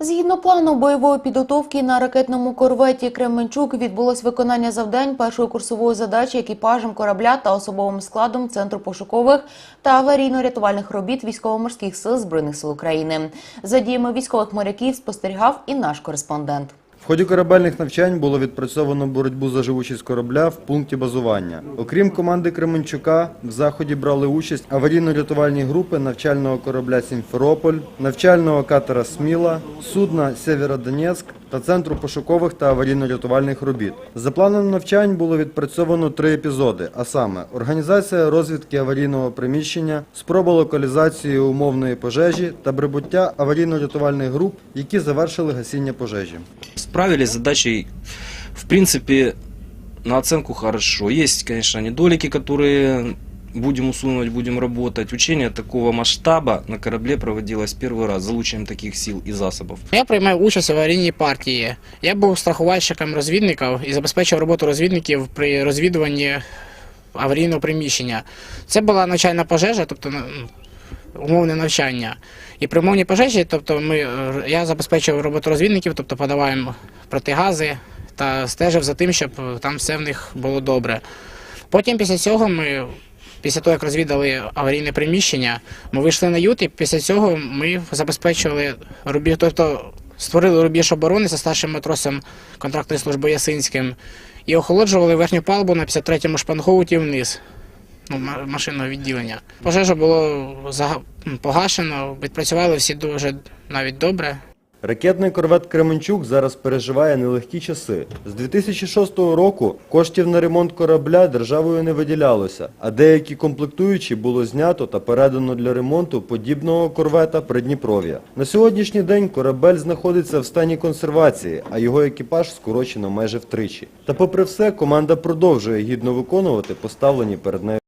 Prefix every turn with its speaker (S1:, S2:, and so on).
S1: Згідно плану бойової підготовки на ракетному корветі Кременчук відбулось виконання завдань першої курсової задачі екіпажем корабля та особовим складом Центру пошукових та аварійно-рятувальних робіт військово-морських сил Збройних сил України. За діями військових моряків спостерігав і наш кореспондент.
S2: В ході корабельних навчань було відпрацьовано боротьбу за живучість корабля в пункті базування. Окрім команди Кременчука, в заході брали участь аварійно-рятувальні групи навчального корабля Сімферополь, навчального катера Сміла, судна Сєвєродонецьк та центру пошукових та аварійно-рятувальних робіт. За планом навчань було відпрацьовано три епізоди, а саме організація розвідки аварійного приміщення, спроба локалізації умовної пожежі та прибуття аварійно-рятувальних груп, які завершили гасіння пожежі.
S3: Справились с задачей, в принципе, на оценку хорошо. Есть, конечно, недолики, которые будем усунуть, будем работать. Учение такого масштаба на корабле проводилось первый раз, залучением таких сил и засобов.
S4: Я приймав участь в аварійній партії. Я був страхувальщиком розвідників і забезпечив роботу розвідників при розвідуванні аварійного приміщення. Це була навчальна пожежа, тобто ну, умовне навчання. І при умовній пожежі, тобто ми, е, я забезпечив роботу розвідників, тобто подаваємо протигази та стежив за тим, щоб там все в них було добре. Потім після цього ми, після того, як розвідали аварійне приміщення, ми вийшли на ют, і після цього ми забезпечували рубіж, тобто створили рубіж оборони за старшим матросом контрактної служби Ясинським і охолоджували верхню палубу на 53-му шпангоуті вниз. Ну, машинного відділення. Пожежа було погашено, відпрацювали всі дуже навіть добре.
S2: Ракетний корвет Кременчук зараз переживає нелегкі часи. З 2006 року коштів на ремонт корабля державою не виділялося, а деякі комплектуючі було знято та передано для ремонту подібного корвета Придніпров'я. На сьогоднішній день корабель знаходиться в стані консервації, а його екіпаж скорочено майже втричі. Та попри все, команда продовжує гідно виконувати поставлені перед нею